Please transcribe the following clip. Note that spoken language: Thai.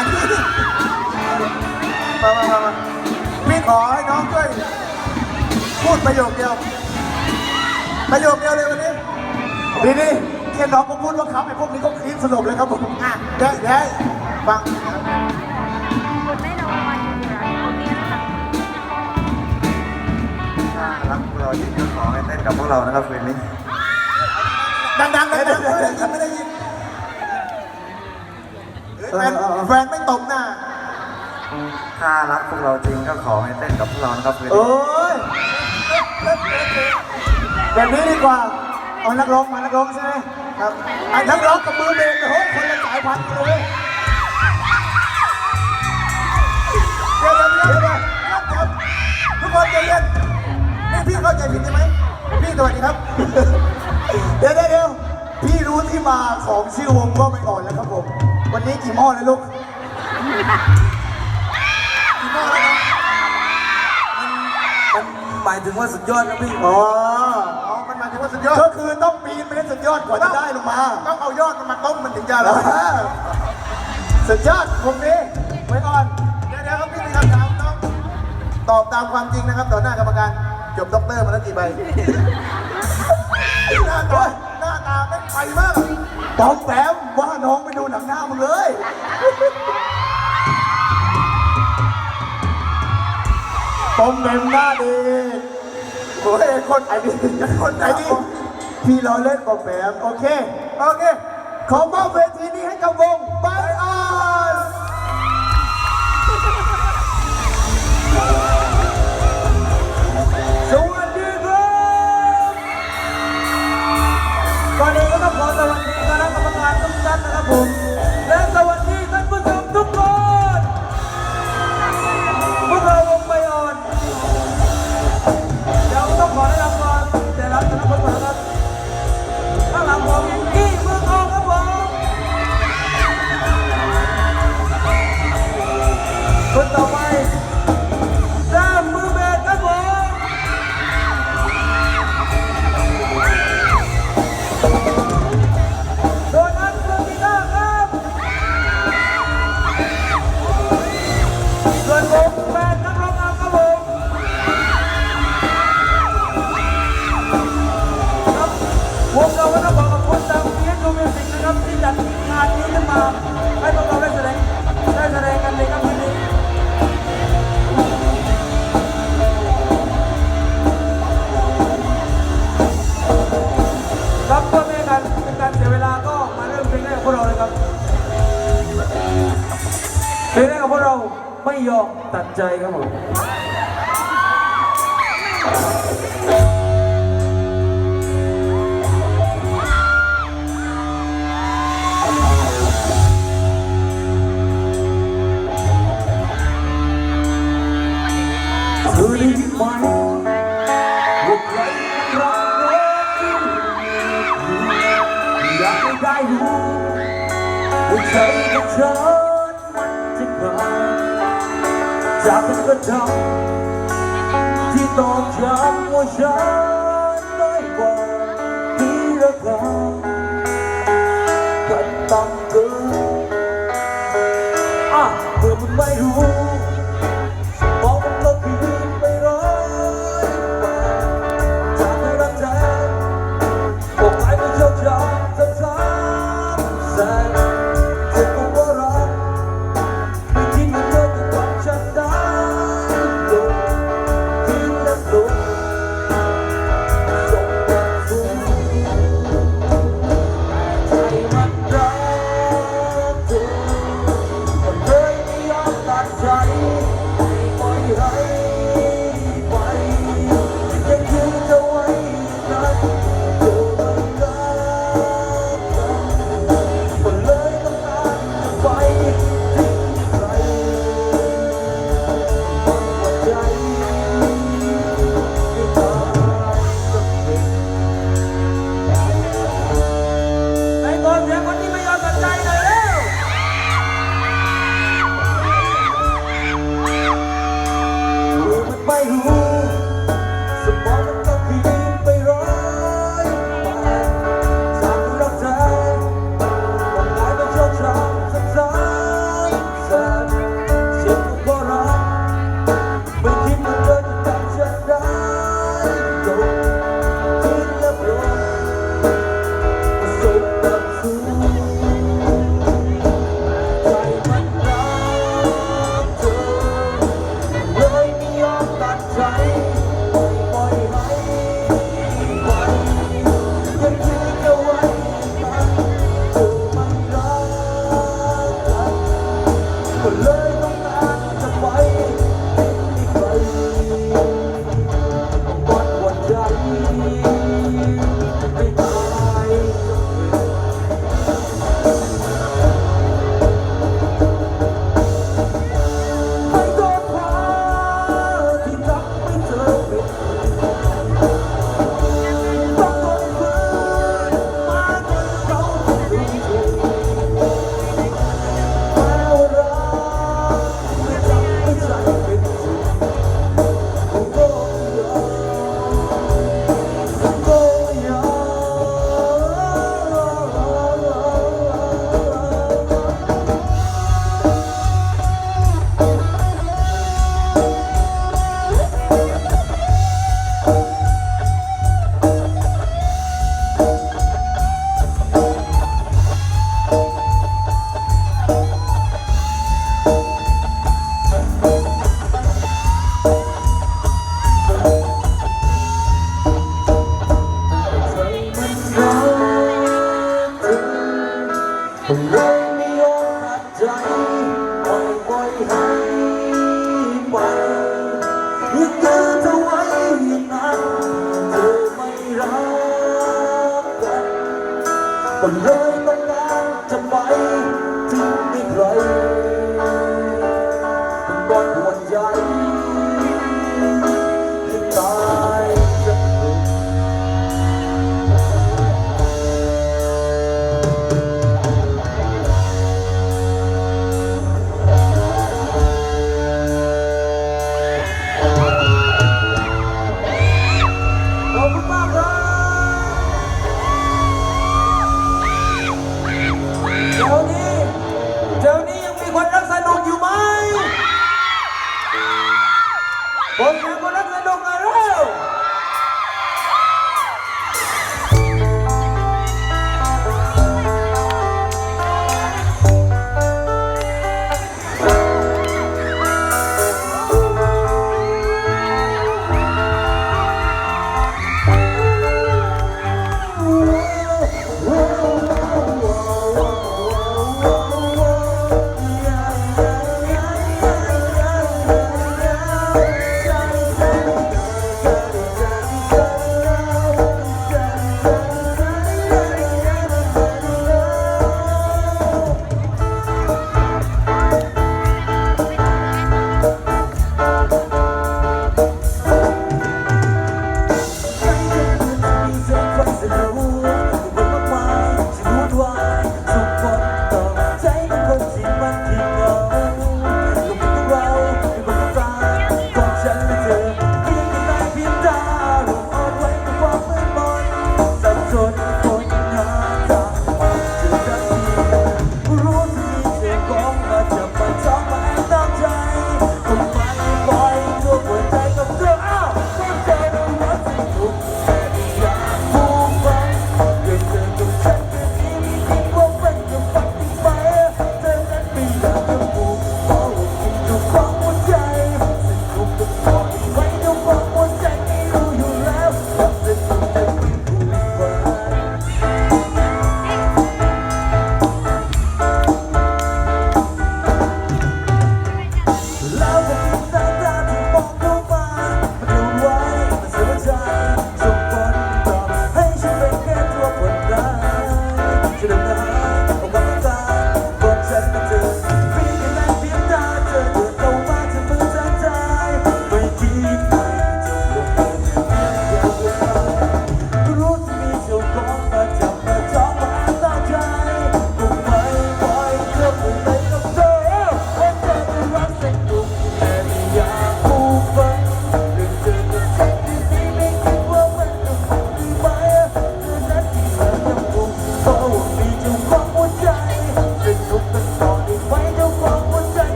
มาที่มามามามาพี่ขอให้น้องช่วยพูดประโยคเดียว ประโยคเดียวเลยวันนี้ดีดีแค่น้องก็พูดว่าครับไอ้พวกนี้ก็คลิปสลบเลยครับผมอะได้ได้ฟังคุณไม่รอวันอยู่ร้านเขาเนี่ยนะคะถ้ารักพวกเราจริงก็ขอให้เต้นกับพวกเรานะครับคืนนี้ ดังๆดังๆไม่ได้ยินไม่ได้ยิน แฟนแฟนไม่ตบหน้า ถ้ารักพวกเราจริงก็ขอให้เต้นกับพวกเรานะครับคืนโอ้นี้ยแบบนี้ดีกว่า เอานักร้องมานักร้องใช่ไหมครับไอ้นักร้องกับมือเบสโอ้โหคนละสายพันธุ์กันเลยเดี๋ยวเดี๋ยวเดี๋ยวเดี๋ยวครับทุกคนใจเย็นนี่พี่เข้าใจผิดใช่ไหมพี่สวัสดีครับ เดี๋ยวเดี๋ยวเดี๋ยวพี่รู้ที่มาของชื่อวงก็ไม่อ่อนแล้วครับผม วันนี้กี่หม้อเลยลูก กี่หม้อแล้วครับมันหมายถึงว่าสุดยอดนะพี่อ๋ออ๋อมันหมายถึงว่าสุดยอด ก็คือต้องปีนไปให้สุดยอดกว่าจะได้ลงมา ต้องเอายอดมันมาต้มมันถึงจะแล้วสุดยอดวงนี้ไว้ก่อน เดี๋ยวเดี๋ยวครับพี่มีคำถามต้องตอบตามความจริงนะครับ ต่อหน้ากรรมการ จบด็อกเตอร์มาแล้วกี่ใบหน้าตา หน้าตาไม่งไปมากปอมแปมว่าน้องไปดูหนังหน้ามึงเลยปอมแปมหน้าดีโอ้ยคนไอ้นี่คนไอ้นี่พี่รอเล่นปอมแปมโอเค โอเค ขอมอบเวทีนี้ให้กับวงไบอ และสวัสดีท่านผู้ชมทุกคนพวกเราวงไปอ่อนเดี๋ยวต้องขอแนะนำก่อนแต่ละแต่ละคนก่อนนะครับข้างหลังผมกี้เมืองทองครับผมคนต่อไป วงเราก็ต้องขอขอบคุณทางพีเอสโมิวสิกนะครับที่จัดงานนี้ขึ้นมา ให้พวกเราได้แสดงได้แสดงกันในค่ำคืนนี้ครับเพื่อไม่ให้การเป็นการเสียเวลาก็มาเริ่มเพลงแรกกับพวกเราเลยครับเพลงแรกกับพวกเราไม่ยอมตัดใจครับผม อได้ยินไหมว่าใครรักเราอยากให้ได้รู้ว่าใจของฉันมันจะขาจากกันก็ทำที่ต้องจำว่าฉัน